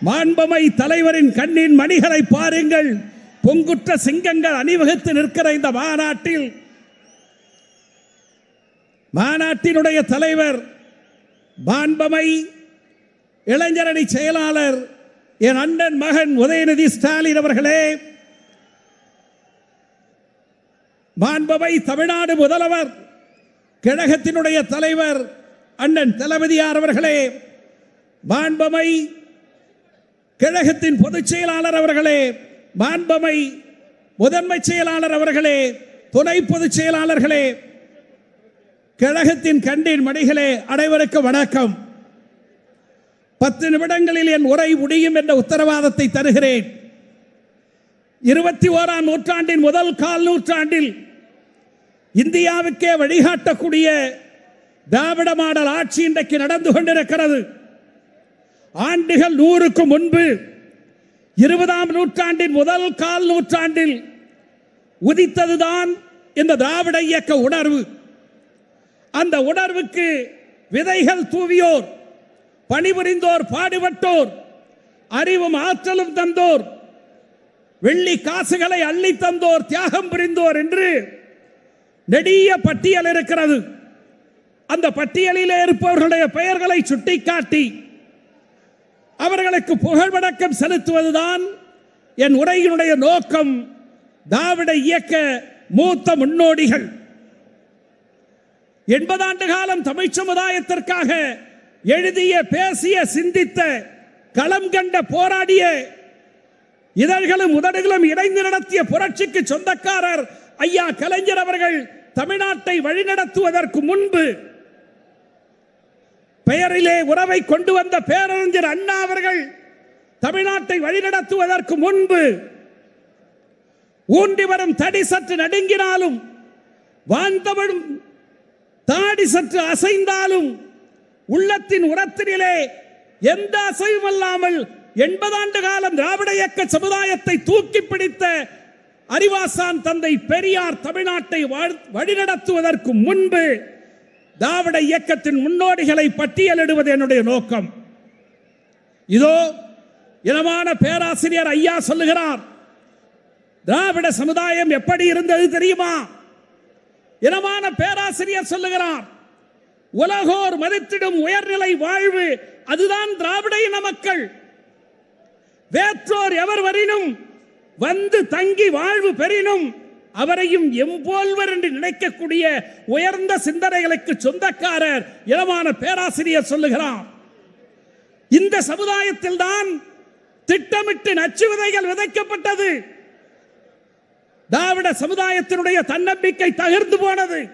மாண்பமை தலைவரின் கண்ணின் மணிகளை பாருங்கள். பொங்குற்ற சிங்கங்கள் அணிவகுத்து நிற்கிற இந்த மாநாட்டில் மாநாட்டினுடைய தலைவர் மாண்பமை இளைஞரணி செயலாளர் என் அண்ணன் மகன் உதயநிதி ஸ்டாலின் அவர்களே மாண்பமை தமிழ்நாடு முதல்வர் கழகத்தினுடைய தலைவர் அண்ணன் தளபதியார் அவர்களே மாண்பமை கழகத்தின் பொதுச் செயலாளர் அவர்களே மாண்பமை முதன்மை செயலாளர் அவர்களே துணை பொதுச் செயலாளர்களே கழகத்தின் கண்டின் மணிகளே அனைவருக்கும் வணக்கம். பத்து நிமிடங்களில் என் உரை முடியும் என்ற உத்தரவாதத்தை தருகிறேன். இருபத்தி ஓராம் நூற்றாண்டின் முதல் கால் நூற்றாண்டில் இந்தியாவுக்கே வழிகாட்டக்கூடிய திராவிட மாடல் ஆட்சி இன்றைக்கு நடந்து கொண்டிருக்கிறது. ஆண்டுகள் நூறுக்கு முன்பு இருபதாம் நூற்றாண்டின் முதல் கால் நூற்றாண்டில் உதித்ததுதான் இந்த திராவிட இயக்க உணர்வு. அந்த உணர்வுக்கு விதைகள் தூவியோர் பணிபுரிந்தோர் பாடுபட்டோர் அறிவும் ஆற்றலும் தந்தோர் வெள்ளி காசுகளை அள்ளி தந்தோர் தியாகம் புரிந்தோர் என்று நெடிய பட்டியல் இருக்கிறது. அந்த பட்டியலிலே இருப்பவர்களுடைய பெயர்களை சுட்டிக்காட்டி அவர்களுக்கு புகழ் வணக்கம் செலுத்துவதுதான் என் உரையினுடைய நோக்கம். திராவிட இயக்க மூத்த முன்னோடிகள். எண்பதாண்டு காலம் தமிழ் சமுதாயத்திற்காக எழுதிய பேசிய சிந்தித்த களம் கண்ட போராடிய இதழ்களும் உதடுகளும் இணைந்து நடத்திய புரட்சிக்கு சொந்தக்காரர் ஐயா கலைஞர் அவர்கள் தமிழ்நாட்டை வழிநடத்துவதற்கு முன்பு பெயரிலே உறவை கொண்டு வந்த பேரறிஞர் அண்ணா அவர்கள் தமிழ்நாட்டை வழிநடத்துவதற்கு முன்பு ஊன்றி வரும் தடி சற்று நடுங்கினாலும் வாழ்ந்தவளும் தாடி சற்று அசைந்தாலும் உள்ளத்தின் உரத்தினிலே எந்த அசைவும் அல்லாமல் எண்பதாண்டு காலம் திராவிட இயக்க சமுதாயத்தை தூக்கி பிடித்த அறிவாசான் தந்தை பெரியார் தமிழ்நாட்டை வாழ்- வழிநடத்துவதற்கு முன்பு திராவிட இயக்கத்தின் முன்னோடிகளை பட்டியலிடுவது என்னுடைய நோக்கம். இதோ இனமான பேராசிரியர் ஐயா சொல்லுகிறார் திராவிட சமுதாயம் எப்படி இருந்தது தெரியுமா? இனமான பேராசிரியர் சொல்லுகிறார் உலகோர் மதித்திடும் உயர்நிலை வாழ்வு அதுதான் திராவிட இன மக்கள். வேற்றோர் எவர் வரினும் வந்து தங்கி வாழ்வு பெறினும் அவரையும் எம்போல்வர் என்று நினைக்கக்கூடிய உயர்ந்த சிந்தனைகளுக்கு சொந்தக்காரர் இளமான பேராசிரியர் சொல்லுகிறார் இந்த சமுதாயத்தில் தான் திட்டமிட்டு நச்சு விதைகள் விதைக்கப்பட்டது. திராவிட சமுதாயத்தினுடைய தன்னம்பிக்கை தகர்ந்து போனது.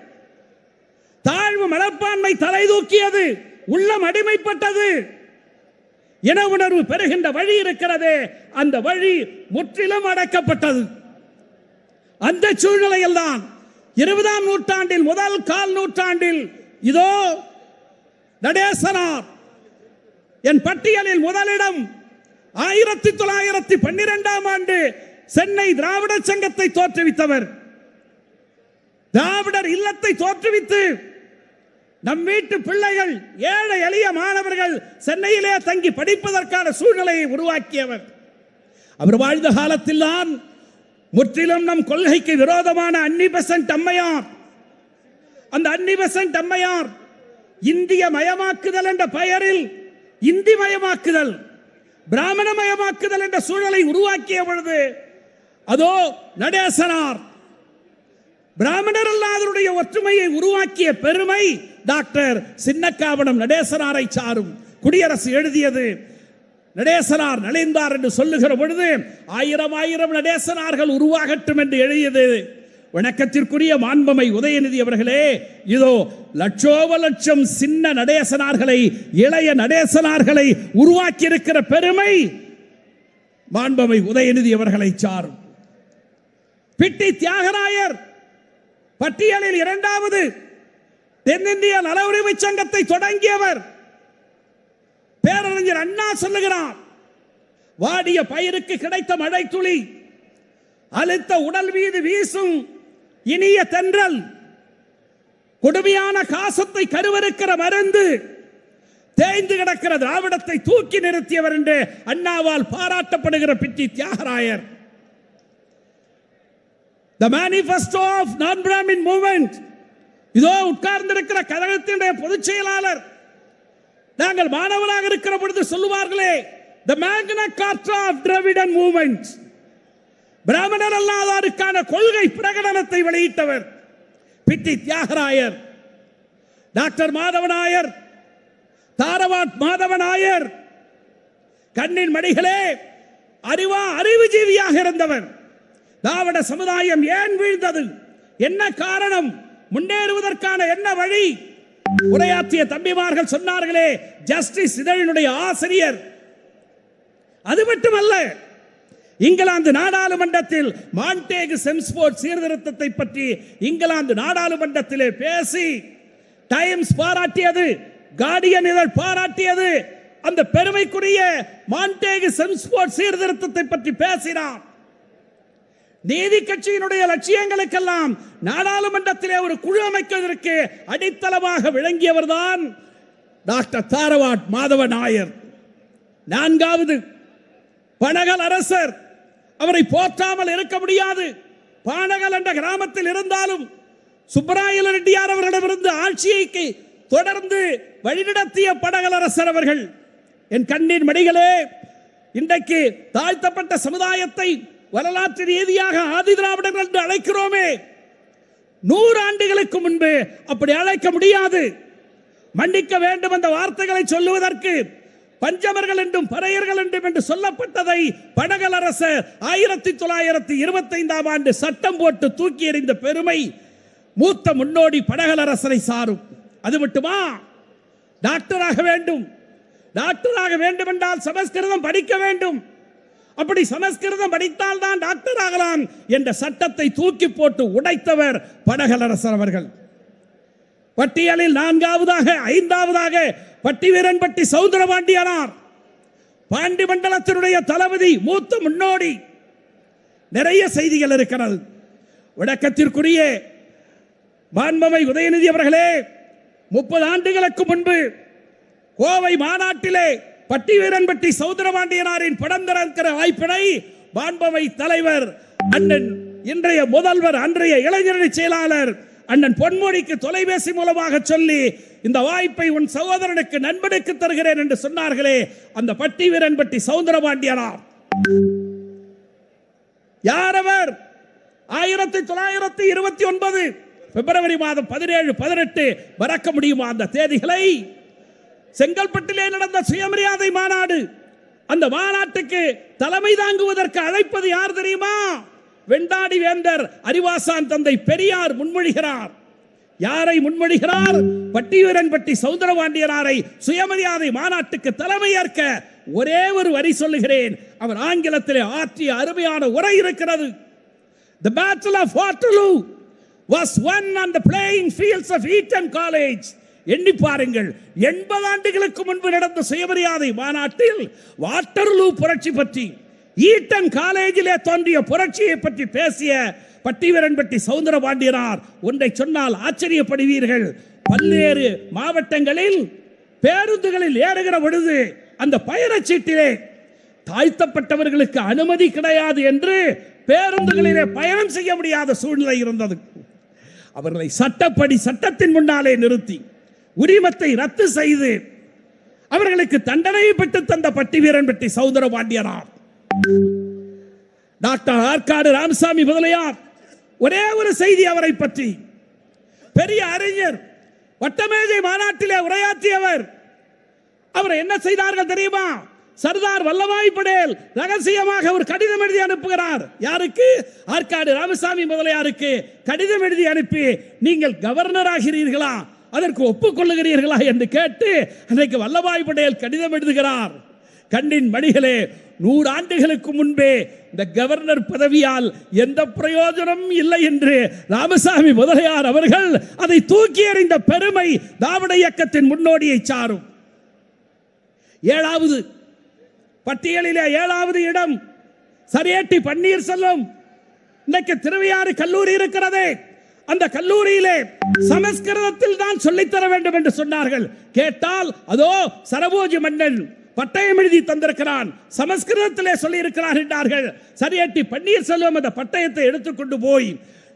தாழ்வு மனப்பான்மை தலை தூக்கியது. உள்ளம் அடிமைப்பட்டது. இன உணர்வு பெறுகின்ற வழி இருக்கிறதே. அந்த வழி முற்றிலும் அடக்கப்பட்டது. அந்த சூழ்நிலையில் தான் இருபதாம் நூற்றாண்டில் முதல் கால் நூற்றாண்டில் இதோ நடேசனார் என் பட்டியலில் முதலிடம் ஆயிரத்தி தொள்ளாயிரத்தி பன்னிரெண்டாம் ஆண்டு சென்னை திராவிட சங்கத்தை தோற்றுவித்தவர். திராவிடர் இல்லத்தை தோற்றுவித்து நம் வீட்டு பிள்ளைகள் ஏழை எளிய மாணவர்கள் சென்னையிலே தங்கி படிப்பதற்கான சூழ்நிலையை உருவாக்கியவர். அவர் வாழ்ந்த காலத்தில் தான் முற்றிலும் நம் கொள்கைக்கு விரோதமான அன்னி பெசன்ட் அம்மையார். அந்த அன்னி பெசன்ட் அம்மையார் இந்திய மயமாக்குதல் என்ற பெயரில் இந்தி மயமாக்குதல் பிராமண மயமாக்குதல் என்ற சூழலை உருவாக்கிய பொழுது அதோ நடேசனார் பிராமணர் அல்லாதருடைய ஒற்றுமையை உருவாக்கிய பெருமை டாக்டர் சின்னக்காவணம் நடேசனாரை சாரும். குடியரசு எழுதியது நடேசனார் நலிந்தார் என்று சொல்லுகிற பொழுது ஆயிரம் ஆயிரம் நடேசனார்கள் உருவாகட்டும் என்று எழுதியது. வணக்கத்திற்குரிய மாண்பமை உதயநிதி அவர்களே இதோ லட்சோப லட்சம் சின்ன நடேசனார்களை இளைய நடேசனார்களை உருவாக்கி இருக்கிற பெருமை மாண்பமை உதயநிதி அவர்களை சாரும். பிட்டி தியாகராயர் பட்டியலில் இரண்டாவது தென்னிந்திய நல உரிமை சங்கத்தை தொடங்கியவர் பேரறிஞர் அண்ணா சொல்லுகிறார் வாடிய பயிருக்கு கிடைத்த மழை துளி அழுத்த உடல் மீது வீசும் இனிய தென்றல் கொடுமையான காசத்தை கருவறுக்கிற மருந்து தேய்ந்து கிடக்கிற திராவிடத்தை தூக்கி நிறுத்தியவர் என்று அண்ணாவால் பாராட்டப்படுகிற Pitti Thyagarayar. The manifesto of non Brahmin movement இதோ உட்கார்ந்திருக்கிற கழகத்தினுடைய பொதுச் செயலாளர் நாங்கள் மாணவராக இருக்கிற பொழுது சொல்லுவார்களே த மேக்னா கார்டா ஆஃப் டிராவிடன் மூவ்மெண்ட் பிராமணர் அல்லாதாருக்கான கொள்கை பிரகடனத்தை வெளியிட்டவர் பிட்டி தியாகராயர். டாக்டர் மாதவனாயர் தாரவாட் மாதவனாயர் கண்ணின் மடிகளே அறிவா அறிவுஜீவியாக இருந்தவர். திராவிட சமுதாயம் ஏன் வீழ்ந்தது? என்ன காரணம்? முன்னேறுவதற்கான என்ன வழி? உரையாற்றிய தம்பிமார்கள் சொன்னார்களே ஜஸ்டிஸ் இதழினுடைய ஆசிரியர். அது மட்டுமல்ல இங்கிலாந்து நாடாளுமன்றத்தில் மாண்டேகு செம்ஸ்போர்ட் சீர்திருத்தத்தை பற்றி இங்கிலாந்து நாடாளுமன்றத்திலே பேசி டைம்ஸ் பாராட்டியது கார்டியன் இதழ் பாராட்டியது அந்த பெருமைக்குரிய மாண்டேகு செம்ஸ்போர்ட் சீர்திருத்தத்தை பற்றி பேசினார் நீதி கட்சியினுடைய லட்சியங்களுக்கெல்லாம் நாடாளுமன்றத்திலே ஒரு குழு அமைப்பதற்கு அடித்தளமாக விளங்கியவர்தான் டாக்டர் தாரவாட் மாதவ நாயர். நான்காவது பனகல் அரசர். அவரை போற்றாமல் இருக்க முடியாது. பானகல் என்ற கிராமத்தில் இருந்தாலும் சுப்பராயல ரெட்டியார் அவர்களிடமிருந்து ஆட்சியை தொடர்ந்து வழிநடத்திய படகல் அரசர் அவர்கள். என் கண்ணின் மடிகளே இன்றைக்கு தாழ்த்தப்பட்ட சமுதாயத்தை வரலாற்று ரீதியாக ஆதி திராவிடர்கள் என்று அழைக்கிறோமே. நூறு ஆண்டுகளுக்கு முன்பு அப்படி அழைக்க முடியாது. மன்னிக்க வேண்டும் அந்த வார்த்தைகளை சொல்லுவதற்கு பஞ்சமர்கள் என்றும் பறையர்கள் என்றும் என்று சொல்லப்பட்டதை படகல் அரசர் ஆயிரத்தி தொள்ளாயிரத்தி இருபத்தி ஐந்தாம் ஆண்டு சட்டம் போட்டு தூக்கி எறிந்த பெருமை மூத்த முன்னோடி படகல் அரசரை சாரும். அது மட்டுமா? டாக்டராக வேண்டும். டாக்டராக வேண்டும் என்றால் சமஸ்கிருதம் படிக்க வேண்டும். அப்படி சமஸ்கிருதம் படித்தால் தான் டாக்டர் ஆகலாம் என்ற சட்டத்தை தூக்கி போட்டு உடைத்தவர் படகலரசர் அவர்கள். பட்டியலில் நான்காவதாக ஐந்தாவதாக பட்டி வீரன்பட்டி சவுந்தரபாண்டியனார் பாண்டி மண்டலத்தினுடைய தளபதி மூத்த முன்னோடி. நிறைய செய்திகள் இருக்கிறது. விளக்கத்திற்குரிய மாண்பமை உதயநிதி அவர்களே முப்பது ஆண்டுகளுக்கு முன்பு கோவை மாநாட்டிலே பட்டி வீரன்பட்டி சௌந்தரபாண்டியனாரின் படம் திறக்கிற வாய்ப்பினை மாண்பமை தலைவர் அண்ணன் இன்றைய முதல்வர் அன்றைய இளைஞரணி செயலாளர் அண்ணன் பொன்மொழிக்கு தொலைபேசி மூலமாக சொல்லி இந்த வாய்ப்பை உன் சகோதரனுக்கு நண்பனுக்கு தருகிறேன் என்று சொன்னார்களே அந்த பட்டி வீரன்பட்டி சௌந்தரபாண்டியனார். யார் அவர் ஆயிரத்தி தொள்ளாயிரத்தி இருபத்தி ஒன்பது பிப்ரவரி மாதம் பதினேழு பதினெட்டு மறக்க முடியுமா அந்த தேதிகளை? செங்கல்பட்டிலே நடந்த சுயமரியாதை மாநாடு. அந்த மாநாட்டுக்கு தலைமை தாங்குவதற்கு அழைப்பது யார் தெரியுமா? வெண்டாடி வேந்தர் அறிவாசான் தந்தை பெரியார் முன்மொழிகிறார். யாரை முன்மொழிகிறார்? பட்டியூரன்பட்டி சௌந்தரபாண்டியனாரை சுயமரியாதை மாநாட்டுக்கு தலைமை ஏற்க ஒரே ஒரு வரி சொல்லுகிறேன். அவர் ஆங்கிலத்திலே ஆற்றிய அருமையான உரை இருக்கிறது. The Battle of Waterloo was won on the playing fields of Eton College. எண்ணி பாருங்கள். எண்பது ஆண்டுகளுக்கு முன்பு நடந்த சுயமரியாதை மாநாட்டில் வாட்டர்லூ புரட்சி பற்றி ஈட்டன் காலேஜிலே தோன்றிய புரட்சியை பற்றி பேசிய பட்டிவரன்பட்டி சவுந்தரபாண்டியனார் ஒன்றை சொன்னால் ஆச்சரியப்படுவீர்கள். பல்வேறு மாவட்டங்களில் பேருந்துகளில் ஏறுகிற பொழுது அந்த பயணச்சீட்டிலே தாழ்த்தப்பட்டவர்களுக்கு அனுமதி கிடையாது என்று பேருந்துகளிலே பயணம் செய்ய முடியாத சூழ்நிலை இருந்தது. அவர்களை சட்டப்படி சட்டத்தின் முன்னாலே நிறுத்தி உரிமத்தை ரத்து செய்து அவர்களுக்கு தண்டனை பெற்று தந்த Pattiveeranpatti Soundara Pandiyanar. Doctor Arcot Ramasamy Mudaliar ஒரே ஒரு செய்தி அவரை பற்றி. பெரிய அறிஞர் வட்டமேஜை மாநாட்டிலே உரையாற்றியவர். அவர் என்ன செய்தார்கள் தெரியுமா? சர்தார் வல்லபாய் படேல் ரகசியமாக ஒரு கடிதம் எழுதி அனுப்புகிறார். யாருக்கு? ஆற்காடு ராமசாமி முதலியாருக்கு. கடிதம் எழுதி அனுப்பி நீங்கள் கவர்னர் ஆகிறீர்களா அதற்கு ஒப்புக்கொள்ளுகிறீர்களா என்று கேட்டு அன்றைக்கு வல்லபாய் படேல் கடிதம் எழுதுகிறார். கண்ணின் மணிகளே நூறு ஆண்டுகளுக்கு முன்பே இந்த கவர்னர் பதவியால் எந்த பிரயோஜனம் இல்லை என்று ராமசாமி முதலியார் அவர்கள் அதை தூக்கி எறிந்த பெருமை திராவிட இயக்கத்தின் முன்னோடியை சாரும். ஏழாவது பட்டியலிலே ஏழாவது இடம் சரியேட்டி பன்னீர்செல்வம். இன்னைக்கு திருவையாறு கல்லூரி இருக்கிறதே. அந்த கல்லூரியிலே சமஸ்கிருதத்தில் தான் சொல்லித்தர வேண்டும் என்று சொன்னார்கள். கேட்டால் அதோ சரபோஜி மன்னன் பட்டயம் எழுதி தந்திருக்கிறான். சமஸ்கிருதத்திலே சொல்லி இருக்கிறார் என்றார்கள். சரியட்டி பன்னீர்செல்வம் அந்த பட்டயத்தை எடுத்துக்கொண்டு போய்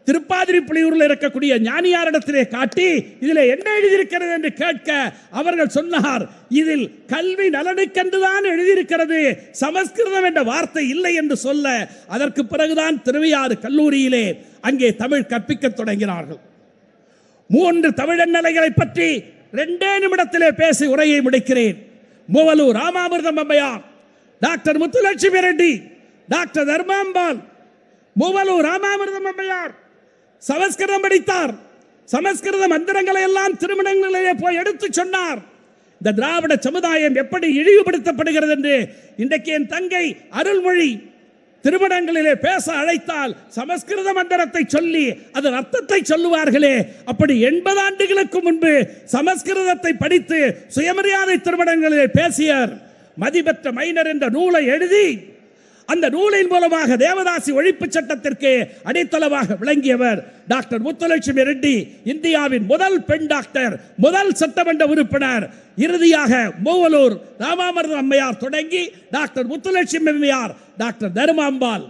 திருப்பாதிரி புலியூரில் இருக்கக்கூடிய ஞானியாரிடத்திலே காட்டி இதில் என்ன எழுதியிருக்கிறது என்று கேட்க அவர்கள் சொன்னார் இதில் கல்வி நலனுக்கென்றுதான் எழுதியிருக்கிறது. சமஸ்கிருதம் என்ற வார்த்தை இல்லை என்று சொல்ல அதற்கு பிறகுதான் திருவையாறு கல்லூரியிலே அங்கே தமிழ் கற்பிக்கத் தொடங்கினார்கள். மூன்று தமிழன்னலைகளை பற்றி ரெண்டே நிமிடத்திலே பேசி உரையை முடிக்கிறேன். மூவலூர் ராமாமிர்தம் அம்மையார் டாக்டர் முத்துலட்சுமி ரெட்டி டாக்டர் தர்மாம்பால் மூவலூர் ராமாமிர்தம் அம்மையார் சமஸ்கிருதம் படித்தார். சமஸ்கிருத மந்திரங்களை எல்லாம் திருமணங்களிலே போய் எடுத்து சொன்னார். இந்த திராவிட சமுதாயம் எப்படி இழிவுபடுத்தப்படுகிறது என்று இன்றைக்கு என் தங்கை அருள்மொழி திருமணங்களிலே பேச அழைத்தால் சமஸ்கிருத மந்திரத்தை சொல்லி அதன் அர்த்தத்தை சொல்லுவார்களே. அப்படி எண்பது ஆண்டுகளுக்கு முன்பு சமஸ்கிருதத்தை படித்து சுயமரியாதை திருமணங்களிலே பேசியர் மதிபெற்ற மைனர் என்ற நூலை எழுதி அந்த நூலின் மூலமாக தேவதாசி ஒழிப்பு சட்டத்திற்கு அடித்தளமாக விளங்கியவர் டாக்டர் முத்துலட்சுமி ரெட்டி இந்தியாவின் முதல் பெண் டாக்டர் முதல் சட்டமன்ற உறுப்பினர் இறுதியாக மூவலூர் ராமாமிர்தம் அம்மையார் தொடங்கி டாக்டர் முத்துலட்சுமி அம்மையார் டாக்டர் தருமாம்பாள்.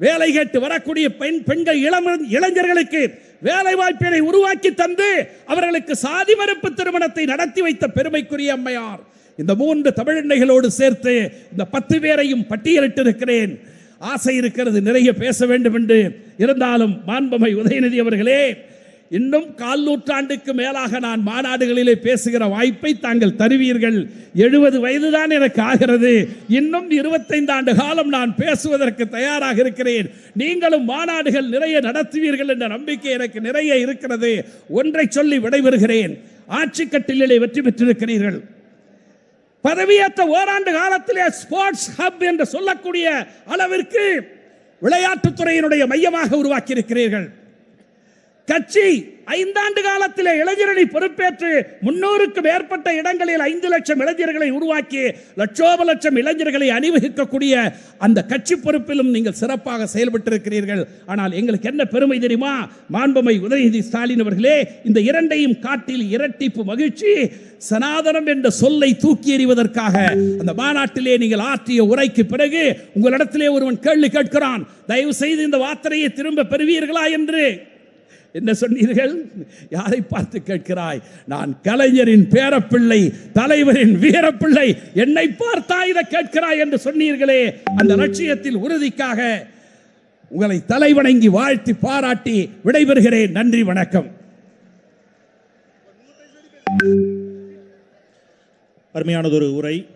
வேலை கேட்டு வரக்கூடிய பெண் பெண்கள் இளம் இளைஞர்களுக்கு வேலை வாய்ப்பினை உருவாக்கி தந்து அவர்களுக்கு சாதி மறுப்பு திருமணத்தை நடத்தி வைத்த பெருமைக்குரிய அம்மையார். இந்த மூன்று தமிழன்னைகளோடு சேர்த்து இந்த பத்து பேரையும் பட்டியலிட்டிருக்கிறேன். ஆசை இருக்கிறது நிறைய பேச வேண்டும் என்று. இருந்தாலும் மாண்பமை உதயநிதி அவர்களே இன்னும் கால் நூற்றாண்டுக்கு மேலாக நான் மாநாடுகளிலே பேசுகிற வாய்ப்பை தாங்கள் தருவீர்கள். எழுபது வயதுதான் எனக்கு ஆகிறது. இன்னும் இருபத்தைந்து ஆண்டு காலம் நான் பேசுவதற்கு தயாராக இருக்கிறேன். நீங்களும் மாநாடுகள் நிறைய நடத்துவீர்கள் என்ற நம்பிக்கை எனக்கு நிறைய இருக்கிறது. ஒன்றை சொல்லி விடைபெறுகிறேன். ஆட்சி கட்டிலே வெற்றி பெற்றிருக்கிறீர்கள். பதவியேற்ற ஓராண்டு காலத்திலே ஸ்போர்ட்ஸ் ஹப் என்று சொல்லக்கூடிய அளவிற்கு விளையாட்டுத்துறையினுடைய மையமாக உருவாக்கி இருக்கிறீர்கள் கட்சி ஐந்தாண்டு காலத்தில் இளைஞரணி பொறுப்பேற்று முன்னூறுக்கு மேற்பட்ட இடங்களில் ஐந்து லட்சம் இளைஞர்களை உருவாக்கி லட்சோப லட்சம் இளைஞர்களை அணிவகுக்கக்கூடிய அந்த கட்சி பொறுப்பிலும் நீங்கள் சிறப்பாக செயல்பட்டிருக்கிறீர்கள். ஆனால் எங்களுக்கு என்ன பெருமை தெரியுமா? மாண்புமை உதயநிதி ஸ்டாலின் அவர்களே இந்த இரண்டையும் காட்டில் இரட்டிப்பு மகிழ்ச்சி சனாதனம் என்ற சொல்லை தூக்கி எறிவதற்காக அந்த மாநாட்டிலே நீங்கள் ஆற்றிய உரைக்கு பிறகு உங்களிடத்திலே ஒருவன் கேள்வி கேட்கிறான். தயவு செய்து இந்த வார்த்தையை திரும்ப பெறுவீர்களா என்று? என்ன சொன்னீர்கள்? யாரை பார்த்து கேட்கிறாய்? நான் கலைஞரின் பேரப்பிள்ளை தலைவரின் வீரப்பிள்ளை என்னை பார்த்தா இதை கேட்கிறாய் என்று சொன்னீர்களே. அந்த லட்சியத்தில் உறுதிக்காக உங்களை தலைவணங்கி வாழ்த்தி பாராட்டி விடைபெறுகிறேன். நன்றி வணக்கம். அருமையானதொரு உரை.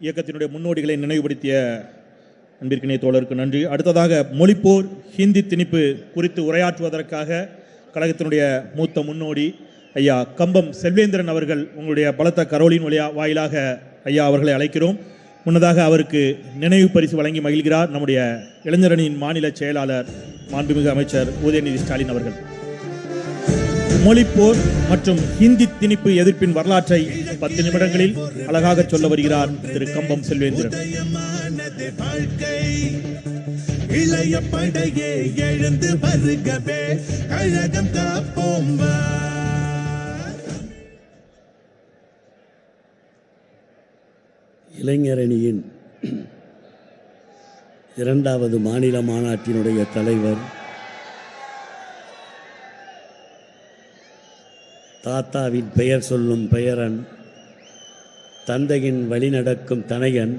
இயக்கத்தினுடைய முன்னோடிகளை நினைவுபடுத்திய அன்பிற்கினை தோழருக்கு நன்றி. அடுத்ததாக மொழிப்போர் ஹிந்தி திணிப்பு குறித்து உரையாற்றுவதற்காக கழகத்தினுடைய மூத்த முன்னோடி ஐயா கம்பம் செல்வேந்திரன் அவர்கள் உங்களுடைய பலத்த கரோலின் வழியா வாயிலாக ஐயா அவர்களை அழைக்கிறோம். முன்னதாக அவருக்கு நினைவு பரிசு வழங்கி மகிழ்கிறார் நம்முடைய இளைஞரணியின் மாநில செயலாளர் மாண்புமிகு அமைச்சர் உதயநிதி ஸ்டாலின் அவர்கள். மொழிப்போர் மற்றும் ஹிந்தி திணிப்பு எதிர்ப்பின் வரலாற்றை பத்து நிமிடங்களில் அழகாக சொல்ல வருகிறார் திரு கம்பம் செல்வேந்திரன். இளைய படையே எழுந்து வருகவே கழகம் காப்போம் இளைஞரணியின் இரண்டாவது மாநில மாநாட்டினுடைய தலைவர் தாத்தாவின் பெயர் சொல்லும் பெயரன் தந்தையின் வழிநடக்கும் தனையன்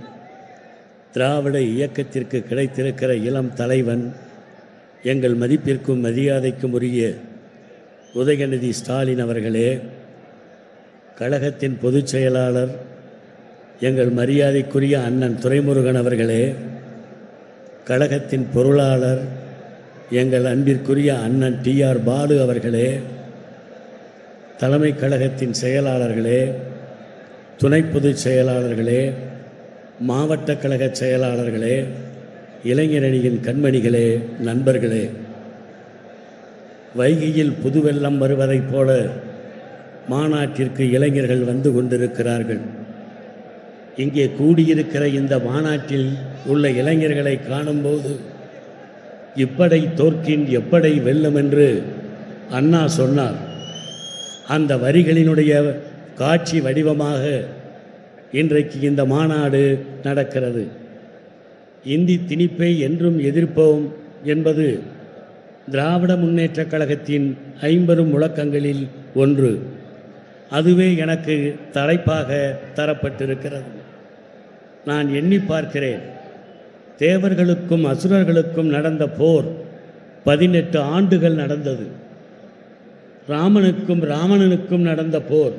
திராவிட இயக்கத்திற்கு கிடைத்திருக்கிற இளம் தலைவன் எங்கள் மதிப்பிற்கும் மரியாதைக்கும் உரிய உதயநிதி ஸ்டாலின் அவர்களே கழகத்தின் பொதுச் செயலாளர் எங்கள் மரியாதைக்குரிய அண்ணன் துரைமுருகன் அவர்களே கழகத்தின் பொருளாளர் எங்கள் அன்பிற்குரிய அண்ணன் டிஆர் பாலு அவர்களே தலைமை கழகத்தின் செயலாளர்களே துணை பொதுச் செயலாளர்களே மாவட்ட கழக செயலாளர்களே இளைஞரணியின் கண்மணிகளே நண்பர்களே. வைகையில் புதுவெள்ளம் வருவதைப் போல மாநாட்டிற்கு இளைஞர்கள் வந்து கொண்டிருக்கிறார்கள். இங்கே கூடியிருக்கிற இந்த மாநாட்டில் உள்ள இளைஞர்களை காணும்போது இப்படை தோற்கின் எப்படை வெல்லும் என்று அண்ணா சொன்னார். அந்த வரிகளினுடைய காட்சி வடிவமாக இன்றைக்கு இந்த மாநாடு நடக்கிறது. இந்தி திணிப்பை என்றும் எதிர்ப்போம் என்பது திராவிட முன்னேற்றக் கழகத்தின் ஐம்பெரும் முழக்கங்களில் ஒன்று. அதுவே எனக்கு தலைப்பாக தரப்பட்டிருக்கிறது. நான் எண்ணி பார்க்கிறேன். தேவர்களுக்கும் அசுரர்களுக்கும் நடந்த போர் பதினெட்டு ஆண்டுகள் நடந்தது. ராமனுக்கும் ராவணனுக்கும் நடந்த போர்.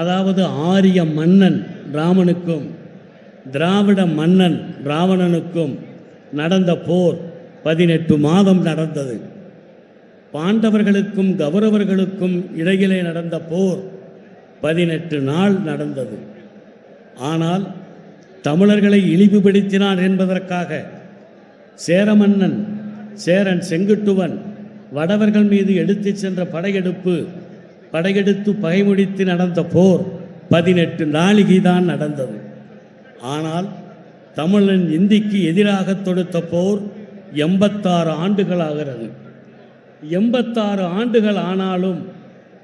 அதாவது ஆரிய மன்னன் ராமனுக்கும் திராவிட மன்னன் ராவணனுக்கும் நடந்த போர் பதினெட்டு மாதம் நடந்தது. பாண்டவர்களுக்கும் கௌரவர்களுக்கும் இடையிலே நடந்த போர் பதினெட்டு நாள் நடந்தது. ஆனால் தமிழர்களை இழிவுபடுத்தினார் என்பதற்காக சேரமன்னன் சேரன் செங்குட்டுவன் வடவர்கள் மீது எடுத்துச் சென்ற படையெடுப்பு படையெடுத்து பகைமுடித்து நடந்த போர் பதினெட்டு நாளிகை தான் நடந்தது. ஆனால் தமிழன் இந்திக்கு எதிராக தொடுத்த போர் எண்பத்தாறு ஆண்டுகள் ஆகிறது எண்பத்தாறு ஆண்டுகள் ஆனாலும்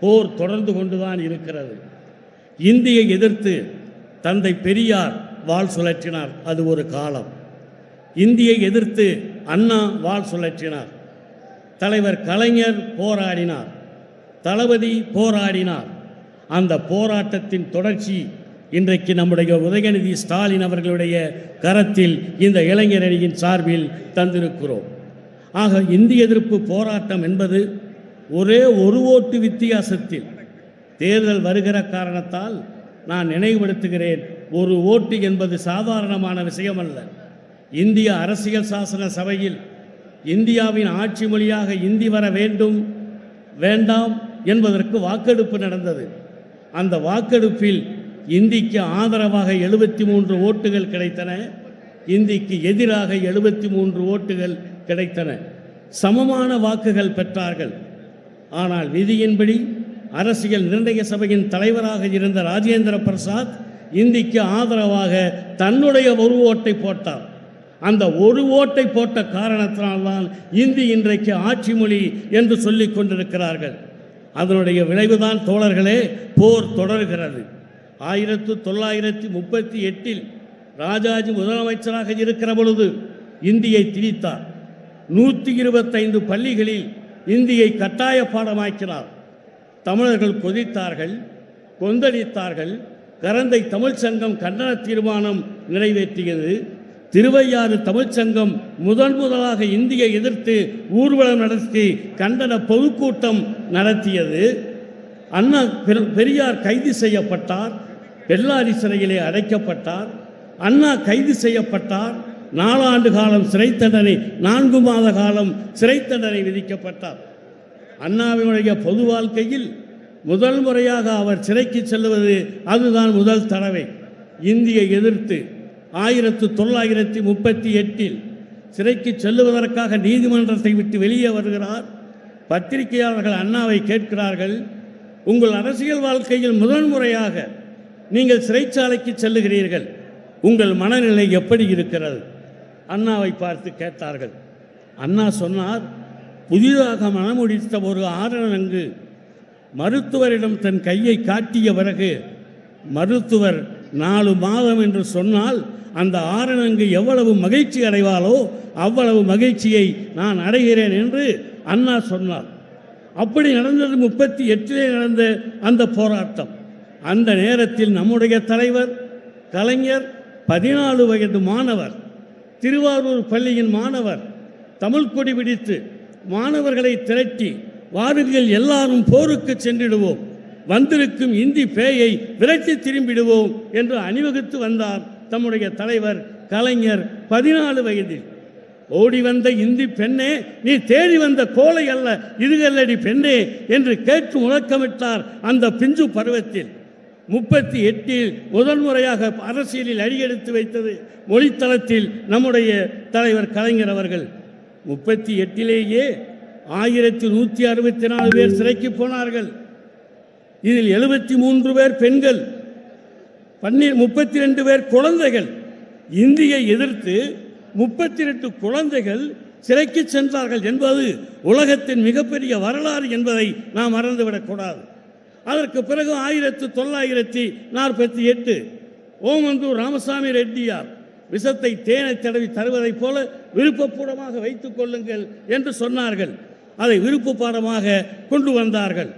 போர் தொடர்ந்து கொண்டுதான் இருக்கிறது. இந்தியை எதிர்த்து தந்தை பெரியார் வாள் சுழற்றினார் அது ஒரு காலம். இந்தியை எதிர்த்து அண்ணா வாள் சுழற்றினார். தலைவர் கலைஞர் போராடினார். தளபதி போராடினார். அந்த போராட்டத்தின் தொடர்ச்சி இன்றைக்கு நம்முடைய உதயநிதி ஸ்டாலின் அவர்களுடைய கரத்தில் இந்த இளைஞர் அணியின் சார்பில் தந்திருக்கிறோம். ஆக இந்திய எதிர்ப்பு போராட்டம் என்பது ஒரே ஒரு ஓட்டு வித்தியாசத்தில் தேர்தல் வருகிற காரணத்தால் நான் நினைவுபடுத்துகிறேன் ஒரு ஓட்டு என்பது சாதாரணமான விஷயமல்ல. இந்திய அரசியல் சாசன சபையில் இந்தியாவின் ஆட்சி மொழியாக இந்தி வர வேண்டும் வேண்டாம் என்பதற்கு வாக்கெடுப்பு நடந்தது. அந்த வாக்கெடுப்பில் இந்திக்கு ஆதரவாக எழுபத்தி மூன்று ஓட்டுகள் கிடைத்தன இந்திக்கு எதிராக எழுபத்தி மூன்று ஓட்டுகள் கிடைத்தன. சமமான வாக்குகள் பெற்றார்கள். ஆனால் விதியின்படி அரசியல் நிர்ணய சபையின் தலைவராக இருந்த ராஜேந்திர பிரசாத் இந்திக்கு ஆதரவாக தன்னுடைய ஒரு ஓட்டை போட்டார். அந்த ஒரு ஓட்டை போட்ட காரணத்தினால்தான் இந்தி இன்றைக்கு ஆட்சி மொழி என்று சொல்லிக் கொண்டிருக்கிறார்கள். அதனுடைய விளைவுதான் தோழர்களே போர் தொடர்கிறது. ஆயிரத்து தொள்ளாயிரத்தி முப்பத்தி எட்டில் ராஜாஜி முதலமைச்சராக இருக்கிற பொழுது இந்தியை திணித்தார். நூற்றி இருபத்தைந்து பள்ளிகளில் இந்தியை கட்டாய பாடமாக்கினார். தமிழர்கள் கொதித்தார்கள் கொந்தளித்தார்கள். கரந்தை தமிழ் சங்கம் கண்டன தீர்மானம் நிறைவேற்றியது. திருவையாறு தமிழ்ச்சங்கம் முதன் முதலாக இந்தியை எதிர்த்து ஊர்வலம் நடத்தி கண்டன பொதுக்கூட்டம் நடத்தியது. அண்ணா பெரு- பெரியார் கைது செய்யப்பட்டார். பெல்லாரி சிறையிலே அடைக்கப்பட்டார். அண்ணா கைது செய்யப்பட்டார். நாலாண்டு காலம் சிறை தண்டனை நான்கு மாத காலம் சிறை தண்டனை விதிக்கப்பட்டார். அண்ணாவினுடைய பொது வாழ்க்கையில் முதல் முறையாக அவர் சிறைக்கு செல்வது அதுதான் முதல் தடவை. இந்தியை எதிர்த்து ஆயிரத்து தொள்ளாயிரத்தி முப்பத்தி எட்டில் சிறைக்கு செல்லுவதற்காக நீதிமன்றத்தை விட்டு வெளியே வருகிறார். பத்திரிகையாளர்கள் அண்ணாவை கேட்கிறார்கள் உங்கள் அரசியல் வாழ்க்கையில் முதன்முறையாக நீங்கள் சிறைச்சாலைக்கு செல்லுகிறீர்கள். உங்கள் மனநிலை எப்படி இருக்கிறது? அண்ணாவை பார்த்து கேட்டார்கள். அண்ணா சொன்னார் புதிதாக மனமுடித்த ஒரு ஆரணங்கு மருத்துவரிடம் தன் கையை காட்டிய பிறகு மருத்துவர் நாலு மாதம் என்று சொன்னால் அந்த ஆரணங்கு எவ்வளவு மகிழ்ச்சி அடைவாளோ அவ்வளவு மகிழ்ச்சியை நான் அடைகிறேன் என்று அண்ணா சொன்னார். அப்படி நடந்தது முப்பத்தி எட்டிலே நடந்த அந்த போராட்டம். அந்த நேரத்தில் நம்முடைய தலைவர் கலைஞர் பதினாலு வயது மாணவர் திருவாரூர் பள்ளியின் மாணவர் தமிழ் கொடி பிடித்து மாணவர்களை திரட்டி வாருங்கள் எல்லாரும் போருக்கு சென்றிடுவோம். வந்திருக்கும் இந்தி பேயை விரட்டி திரும்பிடுவோம் என்று அணிவகுத்து வந்தார் தம்முடைய தலைவர் கலைஞர் பதினாலு வயதில். ஓடி வந்த இந்தி பெண்ணே நீ தேடி வந்த கோலை அல்ல இதுகல்லடி பெண்ணே என்று கேட்டு முழக்கமிட்டார் அந்த பிஞ்சு பருவத்தில். முப்பத்தி எட்டில் முதல் முறையாக அரசியலில் அடியெடுத்து வைத்தது மொழித்தளத்தில் நம்முடைய தலைவர் கலைஞர் அவர்கள். முப்பத்தி எட்டிலேயே ஆயிரத்தி நூற்றி அறுபத்தி நாலு பேர் சிறைக்கு போனார்கள். இதில் எழுபத்தி மூன்று பேர் பெண்கள். பன்னீர் முப்பத்தி ரெண்டு பேர் குழந்தைகள். இந்தியை எதிர்த்து முப்பத்தி ரெண்டு குழந்தைகள் சிறைக்கு சென்றார்கள் என்பது உலகத்தின் மிகப்பெரிய வரலாறு என்பதை நாம் மறந்துவிடக்கூடாது அதற்கு பிறகு ஆயிரத்து தொள்ளாயிரத்தி நாற்பத்தி எட்டு ஓமந்தூர் ராமசாமி ரெட்டியார் விஷத்தை தேனை தடவி தருவதைப் போல விருப்பப்பூடமாக வைத்துக் கொள்ளுங்கள் என்று சொன்னார்கள். அதை விருப்ப பாடமாக கொண்டு வந்தார்கள்.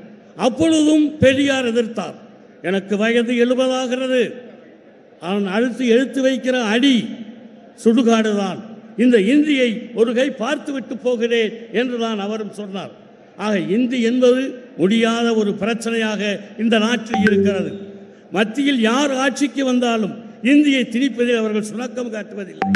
அப்பொழுதும் பெரியார் எதிர்த்தார். எனக்கு வயது எழுபதாகிறது. அவன் அழுத்து எழுத்து வைக்கிற அடி சுடுகாடுதான். இந்த இந்தியை ஒரு கை பார்த்துவிட்டு போகிறேன் என்றுதான் அவரும் சொன்னார். ஆக இந்தி என்பது முடியாத ஒரு பிரச்சனையாக இந்த நாட்டில் இருக்கிறது. மத்தியில் யார் ஆட்சிக்கு வந்தாலும் இந்தியை திணிப்பதில் அவர்கள் சுணக்கம் காட்டுவதில்லை.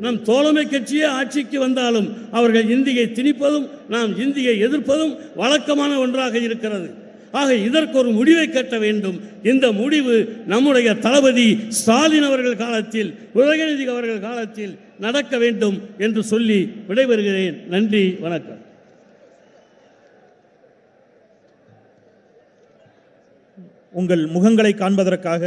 நம் தோழமை கட்சியே ஆட்சிக்கு வந்தாலும் அவர்கள் இந்தியை திணிப்பதும் நாம் இந்தியை எதிர்ப்பதும் வழக்கமான ஒன்றாக இருக்கிறது. ஆக இதற்கு ஒரு முடிவை கட்ட வேண்டும். இந்த முடிவு நம்முடைய தளபதி ஸ்டாலின் அவர்கள் காலத்தில் உதயநிதி அவர்கள் காலத்தில் நடக்க வேண்டும் என்று சொல்லி விடைபெறுகிறேன். நன்றி வணக்கம். உங்கள் முகங்களை காண்பதற்காக